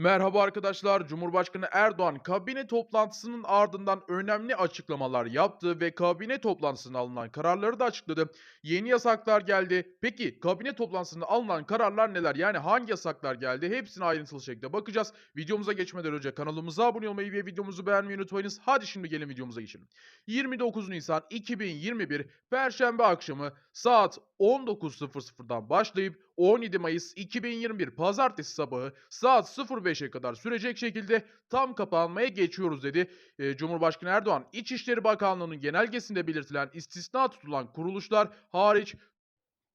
Merhaba arkadaşlar. Cumhurbaşkanı Erdoğan kabine toplantısının ardından önemli açıklamalar yaptı ve kabine toplantısında alınan kararları da açıkladı. Yeni yasaklar geldi. Peki kabine toplantısında alınan kararlar neler? Yani hangi yasaklar geldi? Hepsine ayrıntılı şekilde bakacağız. Videomuza geçmeden önce kanalımıza abone olmayı ve videomuzu beğenmeyi unutmayınız. Hadi şimdi gelin videomuza geçelim. 29 Nisan 2021 Perşembe akşamı saat 19.00'dan başlayıp 17 Mayıs 2021 Pazartesi sabahı saat 05'e kadar sürecek şekilde tam kapanmaya geçiyoruz dedi. Eee, Cumhurbaşkanı Erdoğan, İçişleri Bakanlığı'nın genelgesinde belirtilen istisna tutulan kuruluşlar hariç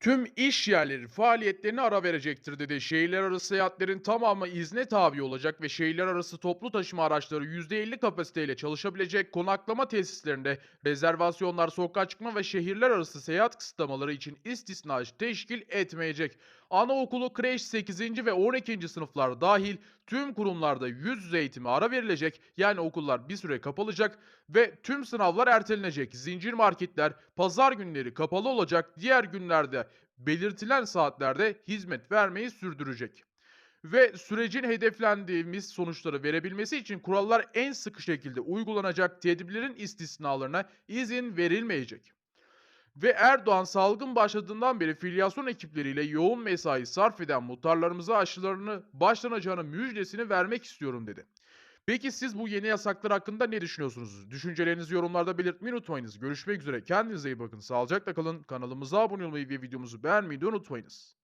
tüm iş yerleri faaliyetlerine ara verecektir dedi. Şehirler arası seyahatlerin tamamı izne tabi olacak ve şehirler arası toplu taşıma araçları %50 kapasiteyle çalışabilecek konaklama tesislerinde rezervasyonlar, sokağa çıkma ve şehirler arası seyahat kısıtlamaları için istisna teşkil etmeyecek. Anaokulu, kreş 8. ve 12. sınıflar dahil tüm kurumlarda yüz yüze eğitime ara verilecek. Yani okullar bir süre kapalacak ve tüm sınavlar ertelenecek. Zincir marketler pazar günleri kapalı olacak. Diğer günlerde belirtilen saatlerde hizmet vermeyi sürdürecek. Ve sürecin hedeflendiğimiz sonuçları verebilmesi için kurallar en sıkı şekilde uygulanacak. Tedbirlerin istisnalarına izin verilmeyecek. Ve Erdoğan salgın başladığından beri filyasyon ekipleriyle yoğun mesai sarf eden muhtarlarımıza aşılarını başlanacağını müjdesini vermek istiyorum dedi. Peki siz bu yeni yasaklar hakkında ne düşünüyorsunuz? Düşüncelerinizi yorumlarda belirtmeyi unutmayınız. Görüşmek üzere. Kendinize iyi bakın. Sağlıcakla kalın. Kanalımıza abone olmayı ve videomuzu beğenmeyi de unutmayınız.